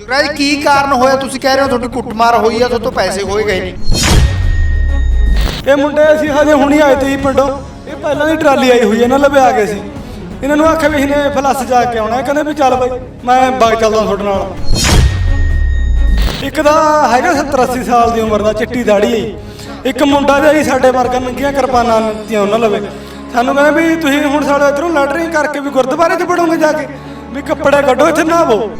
ਜੁਗਰਾਜ ਕੀ ਕਾਰਨ ਹੋਇਆ? ਤੁਸੀਂ ਕਹਿ ਰਹੇ ਹੋ ਤੁਹਾਡੀ ਕੁੱਟਮਾਰ ਹੋਈ ਆ, ਤੁਹਾਡੇ ਪੈਸੇ ਹੋਏ ਗਏ ਨੇ। ਇਹ ਮੁੰਡੇ ਅਸੀਂ ਹਜੇ ਹੁਣੀ ਆਏ ਤੇ ਜੀ ਪਿੰਡੋਂ। ਇਹ ਪਹਿਲਾਂ ਦੀ ਟਰਾਲੀ ਆਈ ਹੋਈ ਹੈ ਨਾ ਲਵੇ ਆ ਗਏ ਸੀ। ਇਹਨਾਂ ਨੂੰ ਆਖਿਆ ਵੀ ਇਹਨੇ ਫਲੱਸ ਜਾ ਕੇ ਆਉਣਾ ਕਹਿੰਦੇ ਵੀ ਚੱਲ ਬਾਈ, ਮੈਂ ਬਾਗ ਚੱਲਦਾ ਤੁਹਾਡੇ ਨਾਲ। ਇੱਕ ਦਾ ਹੈਗਾ 70 80 ਸਾਲ ਦੀ ਉਮਰ ਦਾ, ਚਿੱਟੀ ਦਾੜੀ। ਹੈ ਇੱਕ ਮੁੰਡਾ ਵੀ ਜੀ ਸਾਡੇ ਵਰਗਾ ਨੰਗੀਆਂ ਕਿਰਪਾਨਾਂ ਦਿੱਤੀਆਂ ਉਹਨਾਂ ਲਵੇ। ਸਾਨੂੰ ਕਹਿੰਦੇ ਵੀ ਤੁਸੀਂ ਹੁਣ ਸਾਡੇ ਇਧਰੋਂ ਲੈਟਰਿੰਗ ਕਰਕੇ ਵੀ ਗੁਰਦੁਆਰੇ 'ਚ ਪੜੋਗੇ ਜਾ ਕੇ। ਵੀ ਕੱਪੜੇ ਕੱਢੋ, ਇੱਥੇ ਨਹਾਵੋ।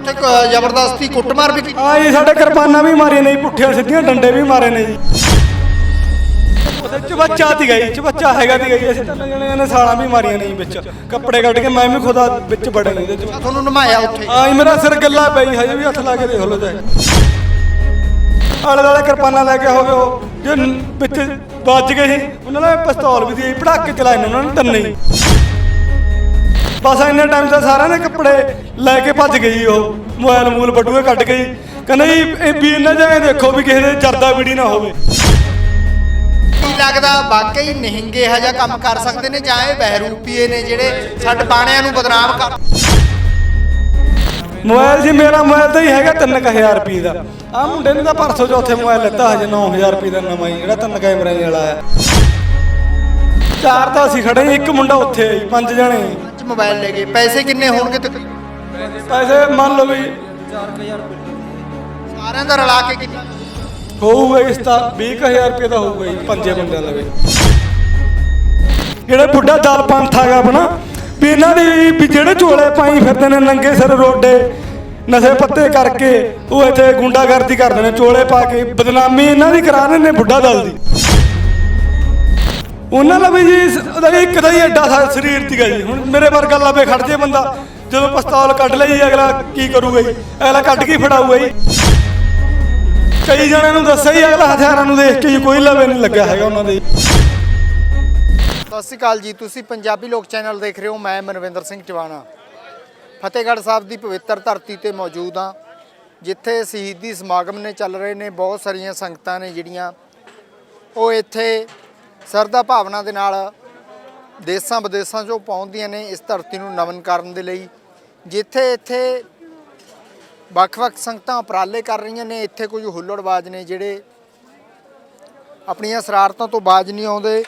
ਉੱਥੇ ਕ- ਜ਼ਬਰਦਸਤੀ ਕੁੱਟਮਾਰ ਵੀ ਕੀਤੀ। ਆ ਜੀ ਸਾਡੇ ਕਿਰਪਾਨਾਂ ਵੀ ਮਾਰੀਆਂ ਨੇ ਜੀ ਪੁੱਠੀਆਂ ਸਿੱਧੀਆਂ ਡੰਡੇ ਵੀ ਮਾਰੇ ਨੇ ਜੀ। ਉਹਦੇ ਚ ਬੱਚਾ ਤੀ ਗਈ ਚ ਬੱਚਾ ਹੈਗਾ ਤੀ ਗਈ ਅਸੀਂ ਤਿੰਨ ਜਣੇ ਨੇ ਸਾਲਾਂ ਵੀ ਮਾਰੀਆਂ ਨੇ ਜੀ ਵਿੱਚ। ਕੱਪੜੇ ਕੱਢ ਕੇ ਮੈਂ ਵੀ ਖੁਦਾ ਵਿੱਚ ਬੜੇ ਨੇ ਇਹਦੇ ਚ। ਤੁਹਾਨੂੰ ਨਮਾਇਆ ਉੱਥੇ? ਆ ਜੀ ਮੇਰਾ ਸਿਰ ਗੱਲਾ ਪਈ ਹਜੇ ਵੀ ਹੱਥ ਲਾ ਕੇ ਦੇਖ ਲੋ ਜਾਏ ਆਲੇ ਦਾਲੇ ਕਿਰਪਾਨਾਂ ਲੈ ਕੇ ਹੋਵੇ ਉਹ ਜੇ ਵਿੱਚ ਵੱਜ ਗਏ ਸੀ ਉਹਨਾਂ ਨੇ ਪਿਸਤੌਲ ਵੀ ਦੀ ਪੜਾਕੇ ਚਲਾਏ ਨੇ ਉਹਨਾਂ ਨੇ ਤੰਨੇ ਹੀ। ਬਸ ਇੰਨੇ ਟਾਈਮ ਤੇ ਸਾਰਿਆਂ ਨੇ ਕੱਪੜੇ ਲੈ ਕੇ ਭੱਜ ਗਈ ਉਹ। ਮੋਬਾਈਲ ਮੂਲ ਬਟੂਏ ਕੱਢ ਗਈ। ਕਹਿੰਦੇ ਜੀ ਇਹ ਵੀ ਇਹਨਾਂ ਜਾਏ ਦੇਖੋ ਵੀ ਕਿਸੇ ਦੇ ਜਰਦਾ ਵੀੜੀ ਨਾ ਹੋਵੇ। ਕੀ ਲੱਗਦਾ ਵਾਕਈ ਨਿਹੰਗੇ ਇਹੋ ਜਿਹਾ ਕੰਮ ਕਰ ਸਕਦੇ ਨੇ ਜਾਂ ਇਹ ਬਹਿਰੂਪੀਏ ਨੇ ਜਿਹੜੇ ਸਾਡੇ ਬਾਣਿਆਂ ਨੂੰ ਬਦਨਾਮ ਕਰ ਮੋਬਾਈਲ ਜੀ ਮੇਰਾ ਮੋਬਾਈਲ ਤਾਂ ਹੀ ਹੈਗਾ 3000 ਰੁਪਏ ਦਾ। ਆ ਮੁੰਡੇ ਨੇ ਤਾਂ ਪਰਸੋਂ ਚੌਥੇ ਮੋਬਾਈਲ ਲੈਤਾ ਹਜੇ 9000 ਰੁਪਏ ਦਾ ਨਵਾਂ ਹੀ ਜਿਹੜਾ ਤਿੰਨ ਕੈਮਰੇ ਵਾਲਾ ਆ ਚਾਰ ਤਾਂ ਅਸੀਂ ਖੜੇ ਇੱਕ ਮੁੰਡਾ ਉੱਥੇ ਪੰਜ ਜਣੇ। ਮੋਬਾਈਲ ਲੈ ਗਏ ਪੈਸੇ ਕਿੰਨੇ ਹੋਣਗੇ ਤੇ ਪੈਸੇ ਮੰਨ ਲਓ ਵੀ ਸਾਰਿਆਂ ਦਾ ਰਲਾ ਕੇ ਕਿੰਨਾ? ਹੋਊਗਾ ਇਸ ਤਾਂ 20000 ਰੁਪਏ ਦਾ ਹੋਊਗਾ ਜੀ ਪੰਜੇ ਬੰਦਿਆਂ ਦਾ ਵੀ। ਜਿਹੜੇ ਬੁੱਢਾ ਦਲ ਪੰਥ ਹੈਗਾ ਆਪਣਾ ਵੀ ਇਹਨਾਂ ਦੀ ਵੀ ਜਿਹੜੇ ਝੋਲੇ ਪਾਈ ਫਿਰਦੇ ਨੇ ਨੰਗੇ ਸਿਰ ਰੋਡੇ ਨਸ਼ੇ ਪੱਤੇ ਕਰਕੇ ਉਹ ਇੱਥੇ ਗੁੰਡਾਗਰਦੀ ਕਰਦੇ ਨੇ ਚੋਲੇ ਪਾ ਕੇ ਬਦਨਾਮੀ ਇਹਨਾਂ ਦੀ ਕਰਾ ਰਹੇ ਨੇ ਬੁੱਢਾ ਦਲ ਦੀ। ਉਹਨਾਂ ਦਾ ਵੀ ਜੀ ਸ- ਉਹਦਾ ਇੱਕ ਦਾ ਹੀ ਐਡਾ ਸਾ ਸਰੀਰ ਸੀਗਾ ਜੀ। ਹੁਣ ਮੇਰੇ ਵਰਗਾ ਲਵੇ ਖੜ ਜੇ ਬੰਦਾ, ਜਦੋਂ ਪਿਸਤੌਲ ਕੱਢ ਲਈ, ਅਗਲਾ ਕੀ ਕਰੂਗਾ ਜੀ? ਅਗਲਾ ਕੱਢ ਕੇ ਹੀ ਫੜਾਊਗਾ ਜੀ। ਕਈ ਜਣਿਆਂ ਨੂੰ ਦੱਸਿਆ ਹੀ ਅਗਲਾ ਹਥਿਆਰਾਂ ਨੂੰ ਦੇਖ ਕੇ ਹੀ ਕੋਈ ਲਵੇ ਨਹੀਂ ਲੱਗਾ ਹੈਗਾ ਉਹਨਾਂ ਦੇ। ਸਤਿ ਸ਼੍ਰੀ ਅਕਾਲ ਜੀ, ਤੁਸੀਂ ਪੰਜਾਬੀ ਲੋਕ ਚੈਨਲ ਦੇਖ ਰਹੇ ਹੋ, ਮੈਂ ਮਨਵਿੰਦਰ ਸਿੰਘ ਟਿਵਾਣਾ ਫਤਿਹਗੜ੍ਹ ਸਾਹਿਬ ਦੀ ਪਵਿੱਤਰ ਧਰਤੀ ਤੇ ਮੌਜੂਦ ਹਾਂ, ਜਿੱਥੇ ਸ਼ਹੀਦੀ ਸਮਾਗਮ ਨੇ ਚੱਲ ਰਹੇ ਨੇ, ਬਹੁਤ ਸਾਰੀਆਂ ਸੰਗਤਾਂ ਨੇ ਜਿਹੜੀਆਂ, ਉਹ ਇੱਥੇ ਸਰਦਾ ਭਾਵਨਾ ਦੇ ਨਾਲ ਦੇਸਾਂ ਵਿਦੇਸਾਂ 'ਚੋਂ ਪਹੁੰਚਦੀਆਂ ਨੇ ਇਸ ਧਰਤੀ ਨੂੰ ਨਮਨ ਕਰਨ ਦੇ ਲਈ। ਜਿੱਥੇ ਇੱਥੇ ਵੱਖ-ਵੱਖ ਸੰਗਤਾਂ ਉਪਰਾਲੇ ਕਰ ਰਹੀਆਂ ਨੇ, ਇੱਥੇ ਕੁਝ ਹੁੱਲੜਬਾਜ਼ ਨੇ ਜਿਹੜੇ ਆਪਣੀਆਂ ਸ਼ਰਾਰਤਾਂ ਤੋਂ ਬਾਜ ਨਹੀਂ ਆਉਂਦੇ।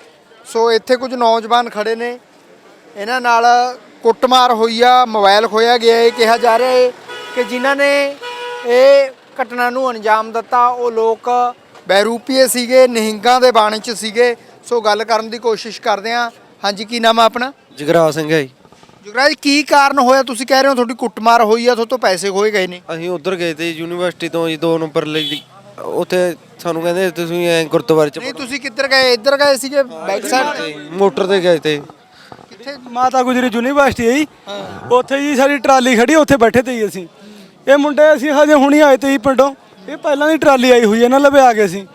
ਸੋ ਇੱਥੇ ਕੁਝ ਨੌਜਵਾਨ ਖੜੇ ਨੇ। ਇਹਨਾਂ ਨਾਲ ਕੁੱਟਮਾਰ ਹੋਈ ਆ ਮੋਬਾਈਲ ਖੋਇਆ ਗਿਆ ਇਹ ਕਿਹਾ ਜਾ ਰਿਹਾ ਹੈ ਕਿ ਜਿਨ੍ਹਾਂ ਨੇ ਇਹ ਘਟਨਾ ਨੂੰ ਅੰਜਾਮ ਦਿੱਤਾ, ਉਹ ਲੋਕ ਬੈਰੂਪੀਏ ਸੀਗੇ, ਨਿਹੰਗਾਂ ਦੇ ਬਾਣੇ 'ਚ ਸੀਗੇ। ਸੋ ਗੱਲ ਕਰਨ ਦੀ ਕੋਸ਼ਿਸ਼ ਕਰਦੇ ਹਾਂ। ਹਾਂਜੀ ਕੀ ਨਾਮ ਆ ਆਪਣਾ? ਜਗਰਾ ਸਿੰਘ ਹੈ ਜੀ। ਜੁਗਰਾਜ ਕੀ ਕਾਰਨ ਹੋਇਆ? ਤੁਸੀਂ ਕਹਿ ਰਹੇ ਹੋ ਤੁਹਾਡੀ ਕੁੱਟਮਾਰ ਹੋਈ ਆ ਤੁਹਾਡੇ ਤੋਂ ਪੈਸੇ ਖੋਏ ਗਏ ਨੇ। ਅਸੀਂ ਉਧਰ ਗਏ ਤੇ ਯੂਨੀਵਰਸਿਟੀ ਤੋਂ ਜੀ 2 ਨੰਬਰ ਲਈ ਉੱਥੇ ਸਾਨੂੰ ਕਹਿੰਦੇ ਤੁਸੀਂ ਐ ਗੁਰਦੁਆਰੇ ਚ ਨਹੀਂ ਤੁਸੀਂ ਕਿੱਧਰ ਗਏ? ਇੱਧਰ ਗਏ ਸੀਗੇ ਬੈਕ ਸਾਈਡ? ਤੇ ਮੋਟਰ ਤੇ ਗਏ ਤੇ। ਕਿੱਥੇ? ਮਾਤਾ ਗੁਜਰੀ ਯੂਨੀਵਰਸਿਟੀ ਹੈ ਜੀ। ਉੱਥੇ ਜੀ ਸਾਡੀ ਟਰਾਲੀ ਖੜੀ ਉੱਥੇ ਬੈਠੇ ਤੇ ਜੀ ਅਸੀਂ। ਇਹ ਮੁੰਡੇ ਅਸੀਂ ਹਜੇ ਹੁਣੀ ਆਏ ਤੇ ਜੀ ਪਿੰਡੋਂ। ਇਹ ਪਹਿਲਾਂ ਦੀ ਟਰਾਲੀ ਆਈ ਹੋਈ ਹੈ ਨਾ ਲਵੇ ਆ ਗਏ ਸੀ।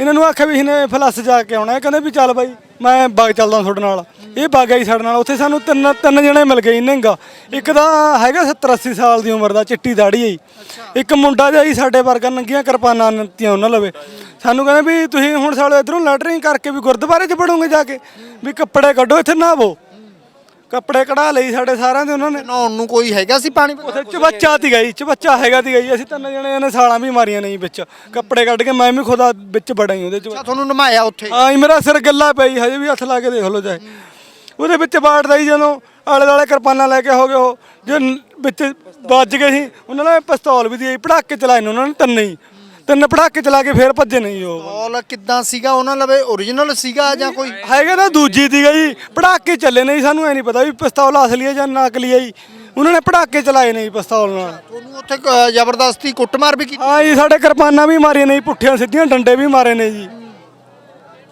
ਇਹਨਾਂ ਨੂੰ ਆਖਿਆ ਵੀ ਇਹਨੇ ਫਲੱਸ ਜਾ ਕੇ ਆਉਣਾ ਕਹਿੰਦੇ ਵੀ ਚੱਲ ਬਾਈ, ਮੈਂ ਬਾਗ ਚੱਲਦਾ ਤੁਹਾਡੇ ਨਾਲ। ਇਹ ਬਾਗ ਆਈ ਸਾਡੇ ਨਾਲ। ਉੱਥੇ ਸਾਨੂੰ ਤਿੰਨ ਤਿੰਨ ਜਣੇ ਮਿਲ ਗਏ ਨਹਿੰਗਾ ਇੱਕ ਦਾ ਹੈਗਾ 70 80 ਸਾਲ ਦੀ ਉਮਰ ਦਾ, ਚਿੱਟੀ ਦਾੜੀ ਹੈ ਇੱਕ ਮੁੰਡਾ ਜਿਹਾ ਜੀ ਸਾਡੇ ਵਰਗਾ, ਨੰਗੀਆਂ ਕਿਰਪਾਨਾਂ ਦਿੱਤੀਆਂ ਉਹਨਾਂ ਲਵੇ। ਸਾਨੂੰ ਕਹਿੰਦੇ ਵੀ ਤੁਸੀਂ ਹੁਣ ਸਾਡੇ ਇਧਰੋਂ ਲੈਟਰਿੰਗ ਕਰਕੇ ਵੀ ਗੁਰਦੁਆਰੇ 'ਚ ਪੜੋਗੇ ਜਾ ਕੇ। ਵੀ ਕੱਪੜੇ ਕੱਢੋ, ਇੱਥੇ ਨਹਾਵੋ। ਕੱਪੜੇ ਕਢਾ ਲਈ ਸਾਡੇ ਸਾਰਿਆਂ ਦੇ ਉਹਨਾਂ ਨੇ। ਨਹਾਉਣ ਨੂੰ ਕੋਈ ਹੈਗਾ ਸੀ ਪਾਣੀ? ਉੱਥੇ ਚਬੱਚਾ ਤੀ ਗਈ ਚਬੱਚਾ ਹੈਗਾ ਤੀ ਗਈ। ਅਸੀਂ ਤਿੰਨ ਜਣੇ ਨੇ ਸਾਲਾਂ ਵੀ ਮਾਰੀਆਂ ਨਹੀਂ ਵਿੱਚ। ਕੱਪੜੇ ਕੱਢ ਕੇ ਮੈਂ ਵੀ ਖੁਦਾ ਵਿੱਚ ਬੜਾ ਹੀ ਉਹਦੇ ਚ। ਅੱਛਾ ਤੁਹਾਨੂੰ ਨਮਾਇਆ ਉੱਥੇ? ਹਾਂ ਜੀ, ਮੇਰਾ ਸਿਰ ਗੱਲਾ ਪਈ ਹਜੇ ਵੀ ਹੱਥ ਲਾ ਕੇ ਦੇਖ ਲੋ ਜਾਏ ਉਹਦੇ ਵਿੱਚ ਬਾੜਦਾ ਹੀ ਜਦੋਂ ਆਲੇ ਦਾਲੇ ਕਿਰਪਾਨਾਂ ਲੈ ਕੇ ਹੋ ਗਏ ਉਹ। ਜੇ ਨ- ਵਿੱਚ ਵੱਜ ਗਏ ਸੀ ਉਹਨਾਂ ਨੇ ਪਿਸਤੌਲ ਵੀ ਦੀ ਪੜਾਕੇ ਚਲਾਏ ਨੇ ਉਹਨਾਂ ਨੇ ਤਿੰਨੇ ਹੀ। ਤਿੰਨ ਪੜਾਕੇ ਚਲਾ ਕੇ ਫੇਰ ਭੱਜੇ ਨਹੀਂ ਉਹ। ਬੋਲ ਕਿੱਦਾਂ ਸੀਗਾ? ਉਹਨਾਂ ਲਵੇ origignal ਸੀਗਾ ਜਾਂ ਕੋਈ? ਹੈਗਾ ਤਾਂ ਦੂਜੀ ਦੀ ਗਈ। ਪੜਾਕੇ ਚੱਲੇ ਨਹੀਂ ਸਾਨੂੰ ਐ ਨਹੀਂ ਪਤਾ ਵੀ ਪਿਸਤੌਲ ਅਸਲੀ ਹੈ ਜਾਂ ਨਕਲੀ ਹੈ ਜੀ ਉਹਨਾਂ ਨੇ ਪੜਾਕੇ ਚਲਾਏ ਨੇ ਜੀ ਪਿਸਤੌਲ ਨਾਲ। ਤੁਹਾਨੂੰ ਉੱਥੇ ਜ਼ਬਰਦਸਤੀ ਕੁੱਟਮਾਰ ਵੀ ਕੀਤੀ? ਹਾਂ ਜੀ ਸਾਡੇ ਕਿਰਪਾਨਾਂ ਵੀ ਮਾਰੀਆਂ ਨੇ ਜੀ ਪੁੱਠੀਆਂ ਸਿੱਧੀਆਂ ਡੰਡੇ ਵੀ ਮਾਰੇ ਨੇ ਜੀ।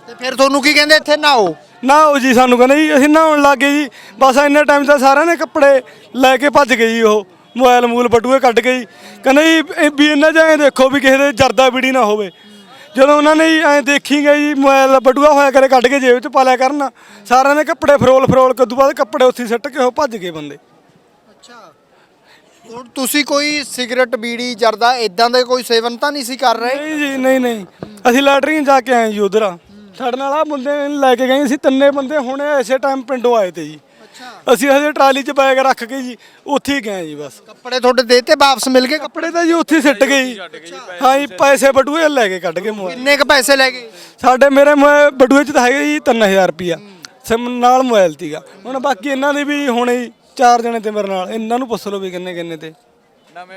ਤੇ ਫਿਰ ਤੁਹਾਨੂੰ ਕੀ ਕਹਿੰਦੇ ਇੱਥੇ? ਨਹਾਓ ਨਾ ਉਹ ਜੀ ਸਾਨੂੰ ਕਹਿੰਦੇ ਜੀ ਅਸੀਂ ਨਹਾਉਣ ਲੱਗੇ ਜੀ। ਬਸ ਇੰਨੇ ਟਾਈਮ ਤੇ ਸਾਰਿਆਂ ਨੇ ਕੱਪੜੇ ਲੈ ਕੇ ਭੱਜ ਗਏ ਜੀ ਉਹ। ਮੋਬਾਈਲ ਮੂਲ ਬਟੂਏ ਕੱਢ ਕੇ ਜੀ। ਕਹਿੰਦੇ ਜੀ ਵੀ ਇਹਨਾਂ ਜਾਏ ਦੇਖੋ ਵੀ ਕਿਸੇ ਦੇ ਜਰਦਾ ਵੀੜੀ ਨਾ ਹੋਵੇ। ਜਦੋਂ ਉਹਨਾਂ ਨੇ ਐ ਦੇਖੀ ਗਏ ਜੀ ਮੋਬਾਈਲ ਬਟੂਆ ਹੋਇਆ ਕਰੇ ਕੱਢ ਕੇ ਜੇਬ 'ਚ ਪਾ ਲਿਆ ਕਰਨ ਸਾਰਿਆਂ ਨੇ ਕੱਪੜੇ ਫਰੋਲ ਫਰੋਲ ਕੇ ਤੋਂ ਬਾਅਦ ਕੱਪੜੇ ਉੱਥੇ ਸਿੱਟ ਕੇ ਉਹ ਭੱਜ ਗਏ ਬੰਦੇ। ਅੱਛਾ। ਹੁਣ ਤੁਸੀਂ ਕੋਈ ਸਿਗਰਟ ਬੀੜੀ ਜਰਦਾ ਇਦਾਂ ਦੇ ਕੋਈ ਸੇਵਨ ਤਾਂ ਨਹੀਂ ਸੀ ਕਰ ਰਹੇ? ਨਹੀਂ ਜੀ ਨਹੀਂ ਨਹੀਂ। ਅਸੀਂ ਲੈਟਰਿੰਗ ਜਾ ਕੇ ਆਏ ਜੀ ਉਧਰ। ਸਾਡੇ ਨਾਲ ਆ ਬੰਦੇ ਲੈ ਕੇ ਗਏ ਸੀ ਤਿੰਨੇ ਬੰਦੇ ਹੁਣੇ ਐਸੇ ਟਾਈਮ ਪਿੰਡੋਂ ਆਏ ਤੇ ਜੀ। ਅਸੀਂ ਹਜੇ ਟਰਾਲੀ 'ਚ ਬੈਗ ਰੱਖ ਕੇ ਜੀ ਉੱਥੇ ਹੀ ਗਏ ਜੀ ਬਸ। ਕੱਪੜੇ ਤੁਹਾਡੇ ਦੇਤੇ ਵਾਪਸ ਮਿਲ ਗਏ ਕੱਪੜੇ? ਤਾਂ ਜੀ ਉੱਥੇ ਹੀ ਸਿੱਟ ਗਏ ਜੀ। ਹਾਂ ਜੀ ਪੈਸੇ ਬਟੂਏ ਲੈ ਕੇ ਕੱਢ ਕੇ ਮੋਬਾਈਲ ਕਿੰਨੇ ਕ ਪੈਸੇ ਲੈ ਗਏ? ਸਾਡੇ ਮੇਰੇ ਮੋਬਾਈਲ ਬਟੂਏ 'ਚ ਤਾਂ ਹੈਗੇ ਜੀ 3000 ਰੁਪਿਆ ਸਿਮ ਨਾਲ ਮੋਬਾਈਲ ਤੀਗਾ ਹੁਣ ਬਾਕੀ ਇਹਨਾਂ ਦੇ ਵੀ ਹੁਣੇ ਹੀ ਚਾਰ ਜਣੇ ਤੇ ਮੇਰੇ ਨਾਲ। ਇਹਨਾਂ ਨੂੰ ਪੁੱਛ ਲਓ ਵੀ ਕਿੰਨੇ ਕਿੰਨੇ ਤੇ।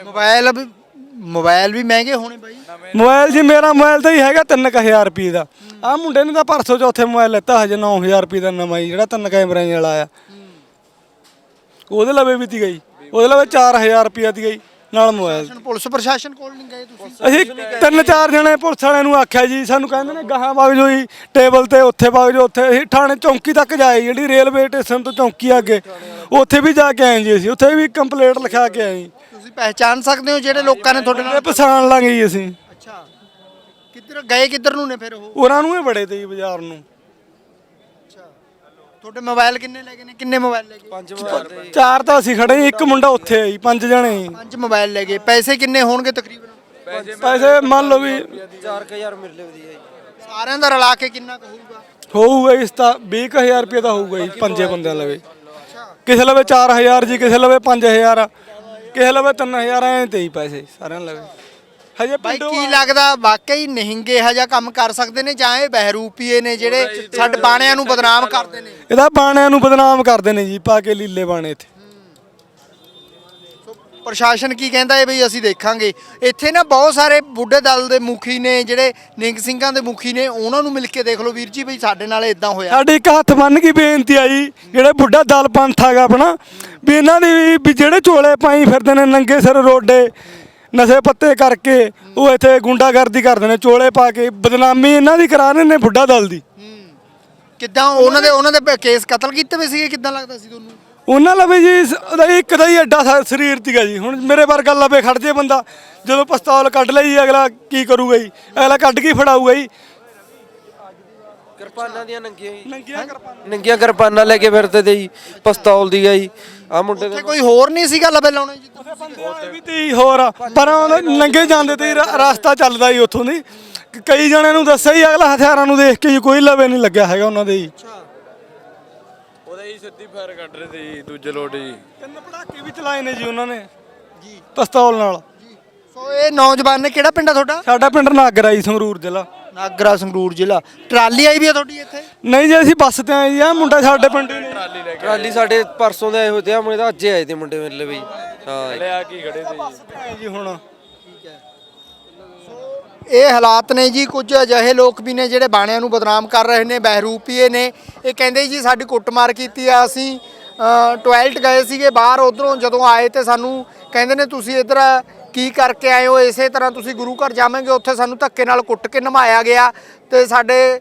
ਮੋਬਾਈਲ ਵੀ ਮੋਬਾਈਲ ਵੀ ਮਹਿੰਗੇ ਹੋਣੇ ਬਾਈ। ਮੋਬਾਈਲ ਜੀ ਮੇਰਾ ਮੋਬਾਈਲ ਤਾਂ ਹੀ ਹੈਗਾ 3000 ਰੁਪਏ ਦਾ। ਆਹ ਮੁੰਡੇ ਨੇ ਤਾਂ ਪਰਸੋਂ ਚੌਥੇ ਮੋਬਾਈਲ ਲੈਤਾ ਹਜੇ 9000 ਰੁਪਏ ਦਾ ਨਵਾਂ ਹੀ ਜਿਹੜਾ ਤਿੰਨ ਕੈਮਰਿਆਂ ਵਾਲਾ ਆ ਉਹਦੇ ਲਵੇ ਵੀ ਤੀ ਗਈ। ਉਹਦੇ ਲਵੇ 4000 ਰੁਪਏ ਦੀ ਗਈ ਨਾਲ ਮੋਬਾਈਲ ਪੁਲਿਸ ਪ੍ਰਸ਼ਾਸਨ ਕੋਲ ਨਹੀਂ ਗਏ ਤੁਸੀਂ? ਅਸੀਂ ਤਿੰਨ ਚਾਰ ਜਣੇ ਪੁਲਿਸ ਵਾਲਿਆਂ ਨੂੰ ਆਖਿਆ ਜੀ ਸਾਨੂੰ ਕਹਿੰਦੇ ਨੇ ਗਾਹਾਂ ਵਗ ਜੋ ਜੀ ਟੇਬਲ ਤੇ ਉੱਥੇ ਵਗ ਜੋ ਉੱਥੇ ਅਸੀਂ ਥਾਣੇ ਚੌਂਕੀ ਤੱਕ ਜਾਏ ਜਿਹੜੀ ਰੇਲਵੇ ਸਟੇਸ਼ਨ ਤੋਂ ਚੌਂਕੀ ਅੱਗੇ ਉੱਥੇ ਵੀ ਜਾ ਕੇ ਆਏ ਜੀ ਅਸੀਂ ਉੱਥੇ ਵੀ ਕੰਪਲੇਂਟ ਲਿਖਾ ਕੇ ਆਏ ਜੀ। ਤੁਸੀਂ ਪਹਿਚਾਨ ਸਕਦੇ ਹੋ ਜਿਹੜੇ ਲੋਕਾਂ ਨੇ ਤੁਹਾਡੇ ਨਾਲ? ਪਛਾਣ ਲਾਂਗੇ ਜੀ ਅਸੀਂ। ਅੱਛਾ। ਕਿੱਧਰ ਗਏ ਕਿੱਧਰ ਨੂੰ ਨੇ ਫਿਰ ਉਹ? ਉਹਨਾਂ ਨੂੰ ਹੀ ਬੜੇ ਤੇ ਜੀ ਬਾਜ਼ਾਰ ਨੂੰ। ਤੁਹਾਡੇ ਮੋਬਾਈਲ ਕਿੰਨੇ ਲੈ ਗਏ ਨੇ? ਕਿੰਨੇ ਮੋਬਾਈਲ ਲੈ ਗਏ? ਪੰਜ ਮਾਰਦੇ ਚਾਰ ਤਾਂ ਅਸੀਂ ਖੜੇ ਜੀ ਇੱਕ ਮੁੰਡਾ ਉੱਥੇ ਆ ਜੀ ਪੰਜ ਜਣੇ ਜੀ ਪੰਜ ਮੋਬਾਈਲ ਲੈ ਗਏ। ਪੈਸੇ ਕਿੰਨੇ ਹੋਣਗੇ ਤਕਰੀਬਨ? ਪੈਸੇ ਮੰਨ ਲਓ ਵੀ 4000 ਮਿਲਲੇ ਵਧੀਆ ਜੀ। ਸਾਰਿਆਂ ਦਾ ਰਲਾ ਕੇ ਕਿੰਨਾ ਕੁ ਹੋਊਗਾ? ਹੋਊਗਾ ਇਸ ਤਾਂ 20000 ਰੁਪਏ ਦਾ ਹੋਊਗਾ ਜੀ ਪੰਜੇ ਬੰਦਿਆਂ ਲਵੇ। ਕਿਸੇ ਲਵੇ 4000 ਜੀ ਕਿਸੇ ਲਵੇ 5000 ਕਿਸੇ ਲਵੇ 3000 ਐ ਤੇ ਹੀ ਪੈਸੇ ਸਾਰਿਆਂ ਲਵੇ। ਹਜੇ ਬਾਈ ਪਿੰਡੋਂ ਕੀ ਲੱਗਦਾ ਵਾਕਈ ਨਹਿੰਗੇ ਇਹੋ ਜਿਹਾ ਕੰਮ ਕਰ ਸਕਦੇ ਨੇ ਜਾਂ ਇਹ ਬਹਿਰੂਪੀਏ ਨੇ ਜਿਹੜੇ ਸਾਡੇ ਬਾਣਿਆਂ ਨੂੰ ਬਦਨਾਮ ਕਰਦੇ ਨੇ? ਇਹਦਾ ਬਾਣਿਆਂ ਨੂੰ ਬਦਨਾਮ ਕਰਦੇ ਨੇ ਜੀ ਪਾ ਕੇ ਲੀਲੇ ਬਾਣੇ ਇੱਥੇ। ਸੋ ਪ੍ਰਸ਼ਾਸਨ ਕੀ ਕਹਿੰਦਾ ਹੈ ਬਈ ਅਸੀਂ ਦੇਖਾਂਗੇ। ਇੱਥੇ ਨਾ ਬਹੁਤ ਸਾਰੇ ਬੁੱਢੇ ਦਲ ਦੇ ਮੁਖੀ ਨੇ ਜਿਹੜੇ ਨਿੰਗ ਸਿੰਘਾਂ ਦੇ ਮੁਖੀ ਨੇ ਉਹਨਾਂ ਨੂੰ ਮਿਲ ਕੇ ਦੇਖ ਲਓ ਵੀਰ ਜੀ ਬਈ ਸਾਡੇ ਨਾਲ ਇਦਾਂ ਹੋਇਆ। ਸਾਡੀ ਇੱਕ ਹੱਥ ਬੰਨ ਕੇ ਬੇਨਤੀ ਆ ਜੀ ਜਿਹੜੇ ਬੁੱਢਾ ਦਲ ਪੰਥ ਹੈਗਾ ਆਪਣਾ ਵੀ ਇਹਨਾਂ ਦੀ ਵੀ- ਵੀ ਜਿਹੜੇ ਚੋਲੇ ਪਾਈ ਫਿਰਦੇ ਨੇ ਨੰਗੇ ਸਿਰ ਰੋਡੇ ਨਸ਼ੇ ਪੱਤੇ ਕਰਕੇ ਉਹ ਇੱਥੇ ਗੁੰਡਾਗਰਦੀ ਕਰਦੇ ਨੇ ਚੋਲੇ ਪਾ ਕੇ ਬਦਨਾਮੀ ਇਹਨਾਂ ਦੀ ਕਰਾ ਰਹੇ ਨੇ ਬੁੱਢਾ ਦਲ ਦੀ। ਕਿੱਦਾਂ ਉਹਨਾਂ ਦੇ ਉਹਨਾਂ ਦੇ ਕੇਸ ਕਤਲ ਕੀਤੇ ਹੋਏ ਸੀਗੇ ਕਿੱਦਾਂ ਲੱਗਦਾ ਸੀ ਤੁਹਾਨੂੰ? ਉਹਨਾਂ ਲਵੇ ਜੀ ਸ- ਉਹਦਾ ਇੱਕ ਦਾ ਹੀ ਐਡਾ ਸਾ- ਸਰੀਰ ਤੀਗਾ ਜੀ। ਹੁਣ ਮੇਰੇ ਵਰਗਾ ਲਵੇ ਖੜ ਜੇ ਬੰਦਾ ਜਦੋਂ ਪਿਸਤੌਲ ਕੱਢ ਲਈ ਅਗਲਾ ਕੀ ਕਰੂਗਾ ਜੀ? ਅਗਲਾ ਕੱਢ ਕੇ ਹੀ ਫੜਾਊਗਾ ਜੀ। ਕਿਰਪਾਨਾਂ ਦੀਆਂ ਨੰਗੀਆਂ ਜੀ। ਨੰਗੀਆਂ ਕਿਰਪਾਨਾਂ। ਨੰਗੀਆਂ ਕਿਰਪਾਨਾਂ ਲੈ ਕੇ ਫਿਰਦੇ ਤੇ ਜੀ ਪਿਸਤੌਲ ਦੀ ਆ ਜੀ। ਆ ਮੁੰਡੇ ਦੇ ਕੋਈ ਹੋਰ ਨਹੀਂ ਸੀਗਾ ਲਵੇ ਲਾਉਣੇ ਜੀ? ਬੰਦੇ ਵੀ ਤੇ ਹੋਰ ਆ, ਪਰ ਉਹ ਨੰਗੇ ਜਾਂਦੇ ਤੇ ਰਸਤਾ ਚੱਲਦਾ ਜੀ ਉੱਥੋਂ ਦੀ। ਕਈ ਜਣਿਆਂ ਨੂੰ ਦੱਸਿਆ ਹੀ ਅਗਲਾ ਹਥਿਆਰਾਂ ਨੂੰ ਦੇਖ ਕੇ ਜੀ ਕੋਈ ਲਵੇ ਨਹੀਂ ਲੱਗਿਆ ਹੈਗਾ ਉਹਨਾਂ ਦੇ ਜੀ। ਉਹਦਾ ਹੀ ਸਿੱਧੀ ਫਾਇਰ ਕੱਢ ਰਹੇ ਤੇ ਜੀ ਦੂਜੇ ਲੋਟ ਜੀ। ਤਿੰਨ ਪੜਾਕੇ ਵੀ ਚਲਾਏ ਨੇ ਜੀ ਉਹਨਾਂ ਨੇ। ਜੀ। ਪਿਸਤੌਲ ਨਾਲ। ਸੋ ਇਹ ਨੌਜਵਾਨ ਨੇ ਕਿਹੜਾ ਪਿੰਡ ਆ ਤੁਹਾਡਾ? ਸਾਡਾ ਪਿੰਡ ਨਾਗਰਾ ਜੀ ਸੰਗਰੂਰ ਜ਼ਿਲ੍ਹਾ। ਨਾਗਰਾ ਸੰਗਰੂਰ ਜ਼ਿਲ੍ਹਾ। ਟਰਾਲੀ ਆਈ ਵੀ ਆ ਤੁਹਾਡੀ ਇੱਥੇ? ਨਹੀਂ ਜੀ ਅਸੀਂ ਬੱਸ ਤੇ ਆਏ ਜੀ ਆ ਮੁੰਡਾ ਸਾਡੇ ਪਿੰਡ ਹੀ ਨੇ ਟਰਾਲੀ ਸਾਡੇ ਪਰਸੋਂ ਦੇ ਆਏ ਹੋਏ ਤੇ ਆ ਮੁੰਡੇ ਤਾਂ ਅੱਜੇ ਆਏ ਤੇ ਮੁੰਡੇ ਮੇਰੇ ਲਈ ਬਈ ਹਾਂ। ਜੀ। ਆ ਕੀ ਖੜੇ ਤੇ ਜੀ ਆਏ ਜੀ ਹੁਣ। ਇਹ ਹਾਲਾਤ ਨੇ ਜੀ ਕੁਝ ਅਜਿਹੇ ਲੋਕ ਵੀ ਨੇ ਜਿਹੜੇ ਬਾਣਿਆਂ ਨੂੰ ਬਦਨਾਮ ਕਰ ਰਹੇ ਨੇ ਬਹਿਰੂਪੀਏ ਨੇ। ਇਹ ਕਹਿੰਦੇ ਜੀ ਸਾਡੀ ਕੁੱਟਮਾਰ ਕੀਤੀ ਆ ਅਸੀਂ ਅ, ਟਾਇਲਟ ਗਏ ਸੀਗੇ ਬਾਹਰ ਉਧਰੋਂ ਜਦੋਂ ਆਏ ਤੇ ਸਾਨੂੰ ਕਹਿੰਦੇ ਨੇ ਤੁਸੀਂ ਇੱਧਰ ਕੀ ਕਰਕੇ ਆਏ ਹੋ? ਇਸੇ ਤਰ੍ਹਾਂ ਤੁਸੀਂ ਗੁਰੂ ਘਰ ਜਾਵਾਂਗੇ ਉੱਥੇ ਸਾਨੂੰ ਧੱਕੇ ਨਾਲ ਕੁੱਟ ਕੇ ਨਮਾਇਆ ਗਿਆ ਤੇ ਸਾਡੇ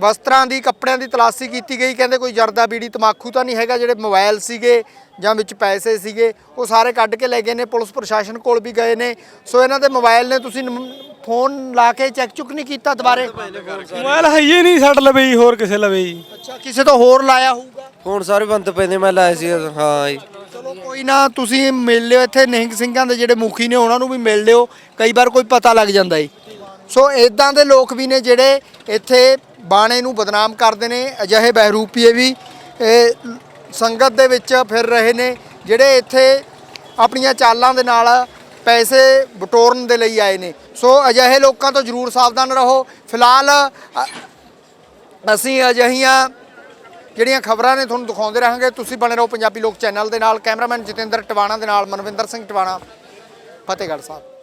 ਵਸਤਰਾਂ ਦੀ ਕੱਪੜਿਆਂ ਦੀ ਤਲਾਸ਼ੀ ਕੀਤੀ ਗਈ। ਕਹਿੰਦੇ ਕੋਈ ਜਰਦਾ ਬੀੜੀ ਤਮਾਕੂ ਤਾਂ ਨਹੀਂ ਹੈਗਾ ਜਿਹੜੇ ਮੋਬਾਈਲ ਸੀਗੇ ਜਾਂ ਵਿੱਚ ਪੈਸੇ ਸੀਗੇ ਉਹ ਸਾਰੇ ਕੱਢ ਕੇ ਲੈ ਗਏ ਨੇ। ਪੁਲਿਸ ਪ੍ਰਸ਼ਾਸਨ ਕੋਲ ਵੀ ਗਏ ਨੇ। ਸੋ ਇਹਨਾਂ ਦੇ ਮੋਬਾਈਲ ਨੇ ਤੁਸੀਂ ਨਮ- ਫੋਨ ਲਾ ਕੇ ਚੈੱਕ ਚੁੱਕ ਨਹੀਂ ਕੀਤਾ ਦੁਬਾਰੇ? ਮੋਬਾਈਲ ਹੈ ਹੀ ਨਹੀਂ ਸਾਡੇ ਲਵੇ ਜੀ ਹੋਰ ਕਿਸੇ ਲਵੇ ਜੀ ਅੱਛਾ ਕਿਸੇ ਤੋਂ ਹੋਰ ਲਾਇਆ ਹੋਊਗਾ? ਫੋਨ ਸਾਰੇ ਬੰਦ ਪਏ ਨੇ ਮੈਂ ਲਾਇਆ ਸੀ ਹਾਂ ਜੀ। ਕੋਈ ਨਾ, ਤੁਸੀਂ ਮਿਲ ਲਿਓ ਇੱਥੇ। ਨਿਹੰਗ ਸਿੰਘਾਂ ਦੇ ਜਿਹੜੇ ਮੁਖੀ ਨੇ, ਉਹਨਾਂ ਨੂੰ ਵੀ ਮਿਲ ਲਿਓ। ਕਈ ਵਾਰ ਕੋਈ ਪਤਾ ਲੱਗ ਜਾਂਦਾ ਏ। ਸੋ ਇਦਾਂ ਦੇ ਲੋਕ ਵੀ ਨੇ ਜਿਹੜੇ ਇੱਥੇ ਬਾਣੇ ਨੂੰ ਬਦਨਾਮ ਕਰਦੇ ਨੇ। ਅਜਿਹੇ ਬਹਿਰੂਪੀਏ ਵੀ ਸੰਗਤ ਦੇ ਵਿੱਚ ਫਿਰ ਰਹੇ ਨੇ, ਜਿਹੜੇ ਇੱਥੇ ਆਪਣੀਆਂ ਚਾਲਾਂ ਦੇ ਨਾਲ ਪੈਸੇ ਬਟੋਰਨ ਦੇ ਲਈ ਆਏ ਨੇ। ਸੋ ਅਜਿਹੇ ਲੋਕਾਂ ਤੋਂ ਜ਼ਰੂਰ ਸਾਵਧਾਨ ਰਹੋ। ਫਿਲਹਾਲ ਅਸੀਂ ਅਜਿਹੀਆਂ ਜਿਹੜੀਆਂ ਖਬਰਾਂ ਨੇ ਤੁਹਾਨੂੰ ਦਿਖਾਉਂਦੇ ਰਹਾਂਗੇ, ਤੁਸੀਂ ਬਣੇ ਰਹੋ ਪੰਜਾਬੀ ਲੋਕ ਚੈਨਲ ਦੇ ਨਾਲ, ਕੈਮਰਾਮੈਨ ਜਤਿੰਦਰ ਟਵਾਣਾ ਦੇ ਨਾਲ, ਮਨਵਿੰਦਰ ਸਿੰਘ ਟਵਾਣਾ, ਫਤਿਹਗੜ੍ਹ ਸਾਹਿਬ।